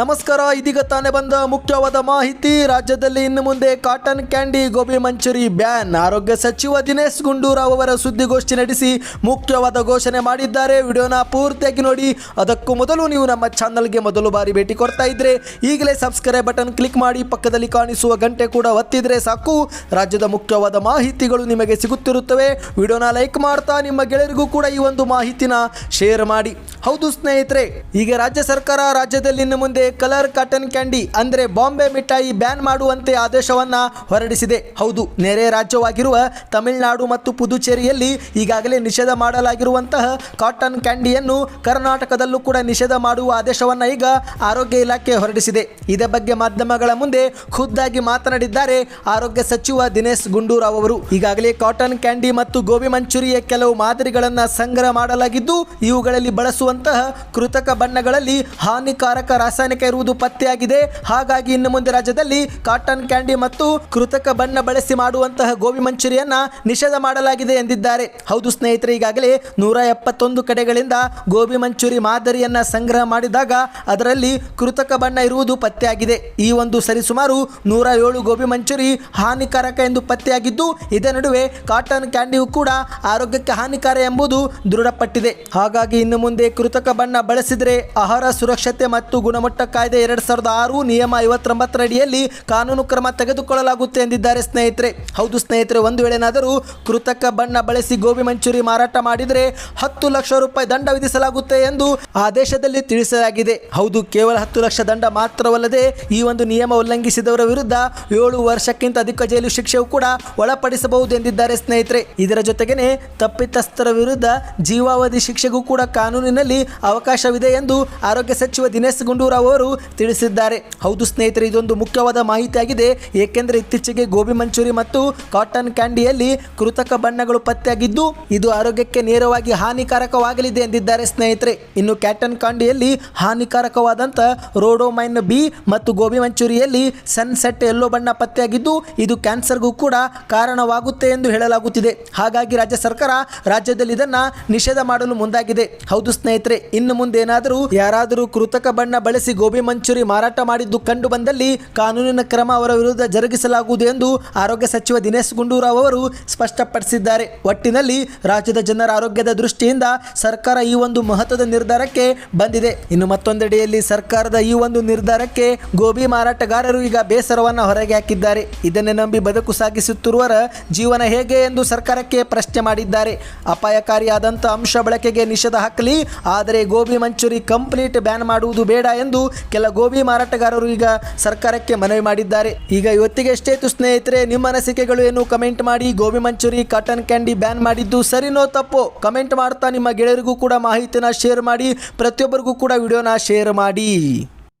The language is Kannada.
ನಮಸ್ಕಾರ, ಇದೀಗ ತಾನೇ ಬಂದ ಮುಖ್ಯವಾದ ಮಾಹಿತಿ. ರಾಜ್ಯದಲ್ಲಿ ಇನ್ನು ಮುಂದೆ cotton candy, gobi manchuri, ban. ಆರೋಗ್ಯ ಸಚಿವ ದಿನೇಶ್ ಗುಂಡೂರಾವ್ ಅವರ ಸುದ್ದಿಗೋಷ್ಠಿ ನಡೆಸಿ ಮುಖ್ಯವಾದ ಘೋಷಣೆ ಮಾಡಿದ್ದಾರೆ. ವಿಡಿಯೋನ ಪೂರ್ತಿಯಾಗಿ ನೋಡಿ. ಅದಕ್ಕೂ ಮೊದಲು ನೀವು ನಮ್ಮ ಚಾನಲ್ಗೆ ಮೊದಲು ಬಾರಿ ಭೇಟಿ ಕೊಡ್ತಾ ಇದ್ರೆ, ಈಗಲೇ ಸಬ್ಸ್ಕ್ರೈಬ್ ಬಟನ್ ಕ್ಲಿಕ್ ಮಾಡಿ, ಪಕ್ಕದಲ್ಲಿ ಕಾಣಿಸುವ ಗಂಟೆ ಕೂಡ ಒತ್ತಿದ್ರೆ ಸಾಕು. ರಾಜ್ಯದ ಮುಖ್ಯವಾದ ಮಾಹಿತಿಗಳು ನಿಮಗೆ ಸಿಗುತ್ತಿರುತ್ತವೆ. ವಿಡಿಯೋನ ಲೈಕ್ ಮಾಡ್ತಾ ನಿಮ್ಮ ಗೆಳೆಯರಿಗೂ ಕೂಡ ಈ ಒಂದು ಮಾಹಿತಿನ ಶೇರ್ ಮಾಡಿ. ಹೌದು ಸ್ನೇಹಿತರೆ, ಈಗ ರಾಜ್ಯ ಸರ್ಕಾರ ರಾಜ್ಯದಲ್ಲಿ ಇನ್ನು ಮುಂದೆ ಕಲರ್ ಕಾಟನ್ ಕ್ಯಾಂಡಿ ಅಂದ್ರೆ ಬಾಂಬೆ ಮಿಠಾಯಿ ಬ್ಯಾನ್ ಮಾಡುವಂತೆ ಆದೇಶವನ್ನ ಹೊರಡಿಸಿದೆ. ಹೌದು, ನೆರೆ ರಾಜ್ಯವಾಗಿರುವ ತಮಿಳುನಾಡು ಮತ್ತು ಪುದುಚೇರಿಯಲ್ಲಿ ಈಗಾಗಲೇ ನಿಷೇಧ ಮಾಡಲಾಗಿರುವಂತಹ ಕಾಟನ್ ಕ್ಯಾಂಡಿಯನ್ನು ಕರ್ನಾಟಕದಲ್ಲೂ ಕೂಡ ನಿಷೇಧ ಮಾಡುವ ಆದೇಶವನ್ನ ಈಗ ಆರೋಗ್ಯ ಇಲಾಖೆ ಹೊರಡಿಸಿದೆ. ಇದೇ ಬಗ್ಗೆ ಮಾಧ್ಯಮಗಳ ಮುಂದೆ ಖುದ್ದಾಗಿ ಮಾತನಾಡಿದ್ದಾರೆ ಆರೋಗ್ಯ ಸಚಿವ ದಿನೇಶ್ ಗುಂಡೂರಾವ್ ಅವರು. ಈಗಾಗಲೇ ಕಾಟನ್ ಕ್ಯಾಂಡಿ ಮತ್ತು ಗೋಬಿ ಮಂಚೂರಿಯ ಕೆಲವು ಮಾದರಿಗಳನ್ನು ಸಂಗ್ರಹ ಮಾಡಲಾಗಿದ್ದು, ಇವುಗಳಲ್ಲಿ ಬಳಸುವಂತಹ ಕೃತಕ ಬಣ್ಣಗಳಲ್ಲಿ ಹಾನಿಕಾರಕ ರಾಸಾಯನಿಕ ಇರುವುದು ಪತ್ತೆಯಾಗಿದೆ. ಹಾಗಾಗಿ ಇನ್ನು ಮುಂದೆ ರಾಜ್ಯದಲ್ಲಿ ಕಾಟನ್ ಕ್ಯಾಂಡಿ ಮತ್ತು ಕೃತಕ ಬಣ್ಣ ಬಳಸಿ ಮಾಡುವಂತಹ ಗೋಬಿ ಮಂಚೂರಿಯನ್ನ ನಿಷೇಧ ಮಾಡಲಾಗಿದೆ ಎಂದಿದ್ದಾರೆ. ಹೌದು ಸ್ನೇಹಿತರೆ, ಈಗಾಗಲೇ ನೂರ ಎಪ್ಪತ್ತೊಂದು ಕಡೆಗಳಿಂದ ಗೋಬಿ ಮಂಚೂರಿ ಮಾದರಿಯನ್ನ ಸಂಗ್ರಹ ಮಾಡಿದಾಗ ಅದರಲ್ಲಿ ಕೃತಕ ಬಣ್ಣ ಇರುವುದು ಪತ್ತೆಯಾಗಿದೆ. ಈ ಒಂದು ಸರಿಸುಮಾರು ನೂರ ಏಳು ಗೋಬಿ ಮಂಚೂರಿ ಹಾನಿಕಾರಕ ಎಂದು ಪತ್ತೆಯಾಗಿದ್ದು, ಇದೇ ನಡುವೆ ಕಾಟನ್ ಕ್ಯಾಂಡಿಯು ಕೂಡ ಆರೋಗ್ಯಕ್ಕೆ ಹಾನಿಕಾರ ಎಂಬುದು ದೃಢಪಟ್ಟಿದೆ. ಹಾಗಾಗಿ ಇನ್ನು ಮುಂದೆ ಕೃತಕ ಬಣ್ಣ ಬಳಸಿದರೆ ಆಹಾರ ಸುರಕ್ಷತೆ ಮತ್ತು ಗುಣಮಟ್ಟ ಕಾಯ್ದೆ ಎರಡು ಸಾವಿರದ ಆರು ನಿಯಮ ಐವತ್ತೊಂಬತ್ತರಡಿಯಲ್ಲಿ ಕಾನೂನು ಕ್ರಮ ತೆಗೆದುಕೊಳ್ಳಲಾಗುತ್ತೆ ಎಂದಿದ್ದಾರೆ ಸ್ನೇಹಿತರೆ. ಹೌದು ಸ್ನೇಹಿತರೆ, ಒಂದು ವೇಳೆನಾದರೂ ಕೃತಕ ಬಣ್ಣ ಬಳಸಿ ಗೋಬಿ ಮಂಚೂರಿ ಮಾರಾಟ ಮಾಡಿದರೆ ಹತ್ತು ಲಕ್ಷ ರೂಪಾಯಿ ದಂಡ ವಿಧಿಸಲಾಗುತ್ತೆ ಎಂದು ಆದೇಶದಲ್ಲಿ ತಿಳಿಸಲಾಗಿದೆ. ಹೌದು, ಕೇವಲ ಹತ್ತು ಲಕ್ಷ ದಂಡ ಮಾತ್ರವಲ್ಲದೆ ಈ ಒಂದು ನಿಯಮ ಉಲ್ಲಂಘಿಸಿದವರ ವಿರುದ್ಧ ಏಳು ವರ್ಷಕ್ಕಿಂತ ಅಧಿಕ ಜೈಲು ಶಿಕ್ಷೆಯೂ ಕೂಡ ಒಳಪಡಿಸಬಹುದು ಎಂದಿದ್ದಾರೆ ಸ್ನೇಹಿತರೆ. ಇದರ ಜೊತೆಗೇನೆ ತಪ್ಪಿತಸ್ಥರ ವಿರುದ್ಧ ಜೀವಾವಧಿ ಶಿಕ್ಷೆಗೂ ಕೂಡ ಕಾನೂನಿನಲ್ಲಿ ಅವಕಾಶವಿದೆ ಎಂದು ಆರೋಗ್ಯ ಸಚಿವ ದಿನೇಶ್ ಗುಂಡೂರಾವ್ ಅವರು ತಿಳಿಸಿದ್ದಾರೆ. ಹೌದು ಸ್ನೇಹಿತರೆ, ಇದೊಂದು ಮುಖ್ಯವಾದ ಮಾಹಿತಿಯಾಗಿದೆ. ಏಕೆಂದರೆ ಇತ್ತೀಚೆಗೆ ಗೋಬಿ ಮಂಚೂರಿ ಮತ್ತು ಕಾಟನ್ ಕ್ಯಾಂಡಿಯಲ್ಲಿ ಕೃತಕ ಬಣ್ಣಗಳು ಪತ್ತೆಯಾಗಿದ್ದು, ಇದು ಆರೋಗ್ಯಕ್ಕೆ ನೇರವಾಗಿ ಹಾನಿಕಾರಕವಾಗಲಿದೆ ಎಂದಿದ್ದಾರೆ ಸ್ನೇಹಿತರೆ. ಇನ್ನು ಕ್ಯಾಟನ್ ಕ್ಯಾಂಡಿಯಲ್ಲಿ ಹಾನಿಕಾರಕವಾದಂಥ ರೋಡೋಮೈನ್ ಬಿ ಮತ್ತು ಗೋಬಿ ಮಂಚೂರಿಯಲ್ಲಿ ಸನ್ಸೆಟ್ ಎಲ್ಲೋ ಬಣ್ಣ ಪತ್ತೆಯಾಗಿದ್ದು, ಇದು ಕ್ಯಾನ್ಸರ್ಗೂ ಕೂಡ ಕಾರಣವಾಗುತ್ತೆ ಎಂದು ಹೇಳಲಾಗುತ್ತಿದೆ. ಹಾಗಾಗಿ ರಾಜ್ಯ ಸರ್ಕಾರ ರಾಜ್ಯದಲ್ಲಿ ಇದನ್ನ ನಿಷೇಧ ಮಾಡಲು ಮುಂದಾಗಿದೆ. ಹೌದು ಸ್ನೇಹಿತರೆ, ಇನ್ನು ಮುಂದೆ ಏನಾದರೂ ಯಾರಾದರೂ ಕೃತಕ ಬಣ್ಣ ಬಳಸಿ ಗೋಬಿ ಮಂಚೂರಿ ಮಾರಾಟ ಮಾಡಿದ್ದು ಕಂಡು ಬಂದಲ್ಲಿ ಕಾನೂನಿನ ಕ್ರಮ ಅವರ ವಿರುದ್ಧ ಜರುಗಿಸಲಾಗುವುದು ಎಂದು ಆರೋಗ್ಯ ಸಚಿವ ದಿನೇಶ್ ಗುಂಡೂರಾವ್ ಅವರು ಸ್ಪಷ್ಟಪಡಿಸಿದ್ದಾರೆ. ಒಟ್ಟಿನಲ್ಲಿ ರಾಜ್ಯದ ಜನರ ಆರೋಗ್ಯದ ದೃಷ್ಟಿಯಿಂದ ಸರ್ಕಾರ ಈ ಒಂದು ಮಹತ್ವದ ನಿರ್ಧಾರಕ್ಕೆ ಬಂದಿದೆ. ಇನ್ನು ಮತ್ತೊಂದೆಡೆಯಲ್ಲಿ ಸರ್ಕಾರದ ಈ ಒಂದು ನಿರ್ಧಾರಕ್ಕೆ ಗೋಬಿ ಮಾರಾಟಗಾರರು ಈಗ ಬೇಸರವನ್ನು ಹೊರಗೆ ಹಾಕಿದ್ದಾರೆ. ಇದನ್ನೇ ನಂಬಿ ಬದುಕು ಸಾಗಿಸುತ್ತಿರುವರ ಜೀವನ ಹೇಗೆ ಎಂದು ಸರ್ಕಾರಕ್ಕೆ ಪ್ರಶ್ನೆ ಮಾಡಿದ್ದಾರೆ. ಅಪಾಯಕಾರಿಯಾದಂಥ ಅಂಶ ಬಳಕೆಗೆ ನಿಷೇಧ ಹಾಕಲಿ, ಆದರೆ ಗೋಬಿ ಮಂಚೂರಿ ಕಂಪ್ಲೀಟ್ ಬ್ಯಾನ್ ಮಾಡುವುದು ಬೇಡ ಎಂದು ಕೆಲ ಗೋಬಿ ಮಾರಾಟಗಾರರು ಈಗ ಸರ್ಕಾರಕ್ಕೆ ಮನವಿ ಮಾಡಿದ್ದಾರೆ. ಈಗ ಇವತ್ತಿಗೆ ಎಷ್ಟೇ ಇತ್ತು ಸ್ನೇಹಿತರೆ, ನಿಮ್ಮ ಅನಿಸಿಕೆಗಳು ಏನು ಕಮೆಂಟ್ ಮಾಡಿ. Gobi manchuri, cotton candy ban ಮಾಡಿದ್ದು ಸರಿನೋ ತಪ್ಪು? ಕಮೆಂಟ್ ಮಾಡ್ತಾ ನಿಮ್ಮ ಗೆಳೆಯರಿಗೂ ಕೂಡ ಮಾಹಿತಿನ ಶೇರ್ ಮಾಡಿ. ಪ್ರತಿಯೊಬ್ಬರಿಗೂ ಕೂಡ ವಿಡಿಯೋನ ಶೇರ್ ಮಾಡಿ.